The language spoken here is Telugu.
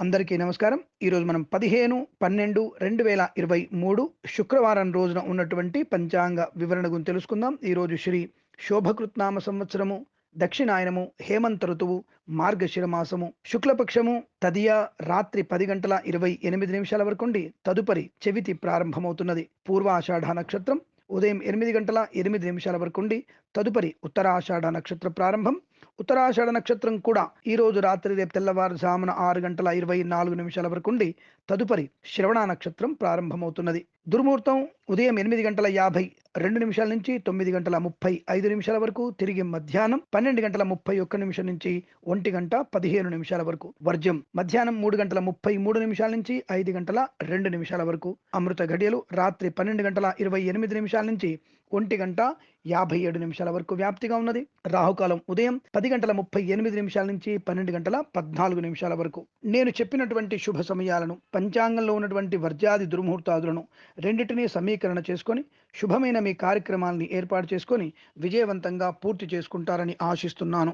అందరికీ నమస్కారం. ఈరోజు మనం పదిహేను పన్నెండు రెండు వేల ఇరవై మూడు శుక్రవారం రోజున ఉన్నటువంటి పంచాంగ వివరణ గురించి తెలుసుకుందాం. ఈరోజు శ్రీ శోభకృత్నామ సంవత్సరము దక్షిణాయనము హేమంత ఋతువు మార్గశిర మాసము శుక్లపక్షము తదియా రాత్రి పది గంటల ఇరవై ఎనిమిది నిమిషాల వరకు ఉండి తదుపరి చెవితి ప్రారంభమవుతున్నది. పూర్వాషాఢ నక్షత్రం ఉదయం ఎనిమిది గంటల ఎనిమిది నిమిషాల వరకు ఉండి తదుపరి ఉత్తరాషాఢ నక్షత్ర ప్రారంభం. ఉత్తరాషాఢ నక్షత్రం కూడా ఈ రోజు రాత్రి రేపు తెల్లవారుజామున ఆరు గంటల ఇరవై నాలుగు నిమిషాల వరకు ఉండి తదుపరి శ్రవణ నక్షత్రం ప్రారంభమవుతున్నది. దుర్ముహూర్తం ఉదయం ఎనిమిది గంటల యాభై రెండు నిమిషాల నుంచి తొమ్మిది గంటల ముప్పై ఐదు నిమిషాల వరకు తిరిగి మధ్యాహ్నం పన్నెండు గంటల ముప్పై ఒక్క నిమిషం నుంచి ఒంటి గంట పదిహేను నిమిషాల వరకు. వర్జ్యం మధ్యాహ్నం మూడు గంటల ముప్పై మూడు నిమిషాల నుంచి ఐదు గంటల రెండు నిమిషాల వరకు. అమృత ఘడియలు రాత్రి పన్నెండు గంటల ఇరవై ఎనిమిది నిమిషాల నుంచి ఒంటి గంట యాభై ఏడు నిమిషాల వరకు వ్యాప్తిగా ఉన్నది. రాహుకాలం ఉదయం పది గంటల ముప్పై ఎనిమిది నిమిషాల నుంచి పన్నెండు గంటల పద్నాలుగు నిమిషాల వరకు. నేను చెప్పినటువంటి శుభ సమయాలను పంచాంగంలో ఉన్నటువంటి వర్జాది దుర్ముహూర్తాదులను రెండింటినీ సమీకరణ చేసుకొని శుభమైన మీ కార్యక్రమాల్ని ఏర్పాటు చేసుకొని విజయవంతంగా పూర్తి చేసుకుంటారని ఆశిస్తున్నాను.